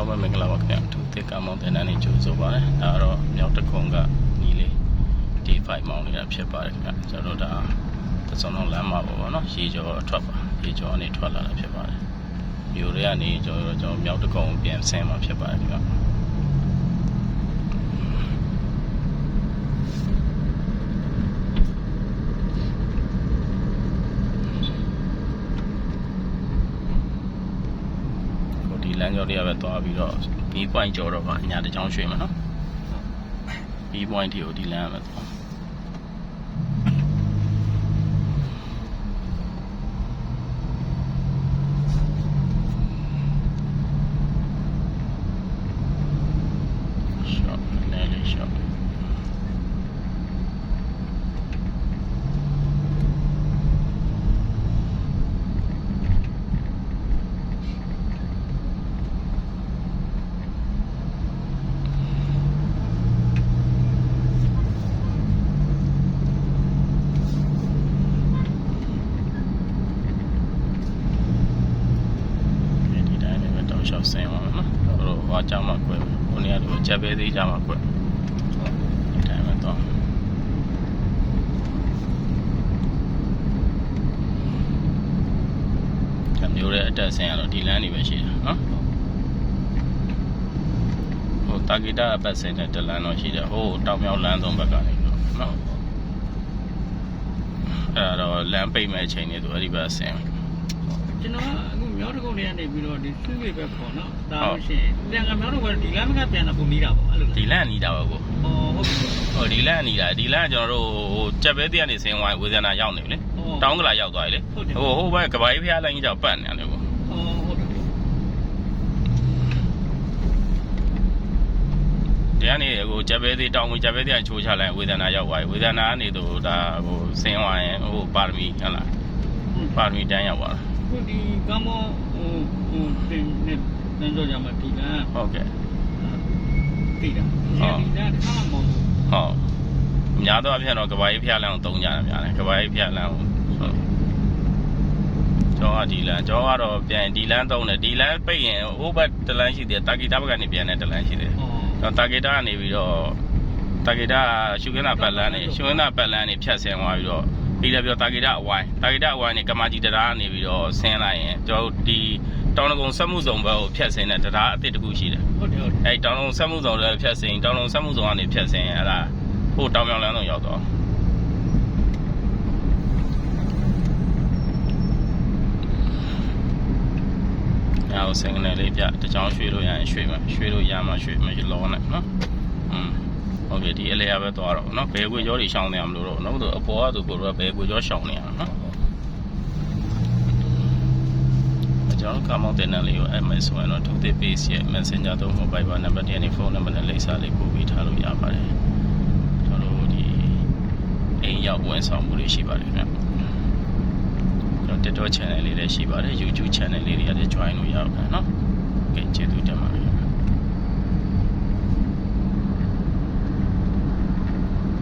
လုံးပဲမင်္ဂလာပါခင်ဗျာသူတစ်ကမောင်တင်တန်းနေကြိုဆိုပါရစေဒါကတော့မြောက်တခုံကညီလေး D5 မောင်နေတာဖြစ်ပါတယ်ခင်ဗျာကျွန်တော်တို့ဒါသစုံလုံးလမ်းမှာပေါ့ဗောနော်ရေကျော်ထွက်ပါရေကျော်ကနေထွက်လာတာဖြစ်ပါတယ်မြို့တွေကနေကျွန်တော်တို့ကျွန်တော်မြောက်တခုံပြန်ဆင်းมาဖြစ်ပါတယ်ခင်ဗျာကိုဒီ လမ်းကျော်တွေကပဲသွားပြီးတော့ B point ကျော်တော့ပါအညာတစ်ချောင်းရွှေ့မှာနော် B point ထိကိုဒီလမ်းရမယ်သွား shot လဲလေး shot ဒီ တိုင်းနဲ့ပဲတောက်လျှောက်ဆင်းသွားမှာနော်ဟိုဟွာကြမှာကွယ်ဟိုနေရာလိုချက်ပဲသေးကြမှာကွယ်ဒီတိုင်းပဲတော့ကမျိုးတဲ့အတက်ဆင်းရတော့ဒီလမ်းနေပဲရှိတယ်နော်ဟိုတာဂီတာအပတ်ဆင်းတဲ့တလမ်းတော့ရှိတယ်ဟိုတောင်မြောက်လမ်းသုံးဘက်ကနေတော့နော်အဲ့တော့လမ်းပိတ်မဲ့အချိန်တွေသူအဲ့ဒီဘက်ဆင်းကျွန်တော်ကအခု မြောက်တကုန်းတွေကနေပြီးတော့ဒီဆွေးဝေးပဲပေါ့နော်ဒါလို့ရှိရင်ပြန်ကမြောက်တကုန်းကဒီလမ်းမကပြန်တာပုံနီးတာပေါ့အဲ့လိုဒီလမ်းအနီးတာပါကိုဟောဟုတ်ပြီဟိုဒီလမ်းအနီးတာဒီလမ်းကကျွန်တော်တို့ဟိုကြက်ပဲတည်းကနေဆင်းဝိုင်းဝေဇနာရောက်နေပြီလေတောင်းကလာရောက်သွားပြီလေဟုတ်တယ်ဟိုဟိုဘက်ကဘာကြီးဖျားလိုင်းကြီးကြောက်ပတ်နေတယ်ကိုဟောဟုတ်တယ်ဒီကနေဟိုကြက်ပဲတည်းတောင်းဝင်ကြက်ပဲတည်းကချိုးချလိုက်ဝေဇနာရောက်သွားပြီဝေဇနာကနေတော့ဒါဟိုဆင်းဝိုင်းဟိုပါရမီဟုတ်လားပါရမီတန်းရောက်သွားတာ ခုဒီကမောဟိုဟိုတင်နေနန်းတော်ကြမှာဒီလမ်းဟုတ်ကဲ့တိတာဒီလမ်းတစ်ခါမှမဟုတ်ဟုတ်အများသောအားဖြင့်တော့ကဘာကြီးဖျားလမ်းကိုတုံးကြတယ်များတယ်ကဘာကြီးဖျားလမ်းကိုဟုတ်ကျောင်းကဒီလမ်းကျောင်းကတော့ပြန်ဒီလမ်းတုံးတယ်ဒီလမ်းပိတ်ရင်ဟိုဘက်တလမ်းရှိတယ်တာဂီတာဘက်ကနေပြန်တဲ့တလမ်းရှိတယ်ဟောတော့တာဂီတာကနေပြီးတော့တာဂီတာရှုခင်းတာပတ်လန်းနေရှုခင်းတာပတ်လန်းနေဖြတ်ဆင်းသွားပြီးတော့ ပြီးလည်းပြောတာဂီတာအဝိုင်းတာဂီတာအဝိုင်းနေကမာကြီးတရားကနေပြီးတော့ဆင်းလိုက်ရင်ကျွန်တော်တို့ဒီတောင်တကုံစက်မှုစုံဘက်ကိုဖြတ်ဆင်းတဲ့တရားအစ်စ်တစ်ခုရှိတယ်ဟုတ်တယ်ဟုတ်တယ်အဲတောင်လုံးစက်မှုစုံတွေဖြတ်ဆင်းတောင်လုံးစက်မှုစုံကနေဖြတ်ဆင်းအဲ့ဒါဟိုတောင်မြောင်လမ်းဆုံးရောက်တော့အဲ့ဟိုစင်ကနေလေးပြတချောင်းရွှေ့လို့ရရင်ရွှေ့မှာရွှေ့လို့ရမှာရွှေ့မှာလောနဲ့နော်อืม โอเคဒီအလဲရပဲသွားတော့เนาะဘယ်ကွေကြောတွေရှောင်းနေရမလို့တော့เนาะသူအပေါ်ကသူကိုတော့ဘယ်ကွေကြောရှောင်းနေရမှာเนาะကျွန်တော်ကမောင်းတင်တဲ့လေးကို MS ဆိုရင်တော့ထုတ်တဲ့ page ရဲ့ Messenger တော့ mobile ပါနံပါတ်တည်းနဲ့ဖုန်းနံပါတ်နဲ့လိပ်စာလေးပို့ပြီးထားလို့ရပါတယ်ကျွန်တော်တို့ဒီအိမ်ရောက်ဝန်ဆောင်မှုတွေရှိပါတယ်ခင်ဗျကျွန်တော် TikTok channel လေးလည်းရှိပါတယ် YouTube channel လေးတွေလည်း join လို့ရပါတယ်เนาะကဲကျေးဇူးတင်ပါ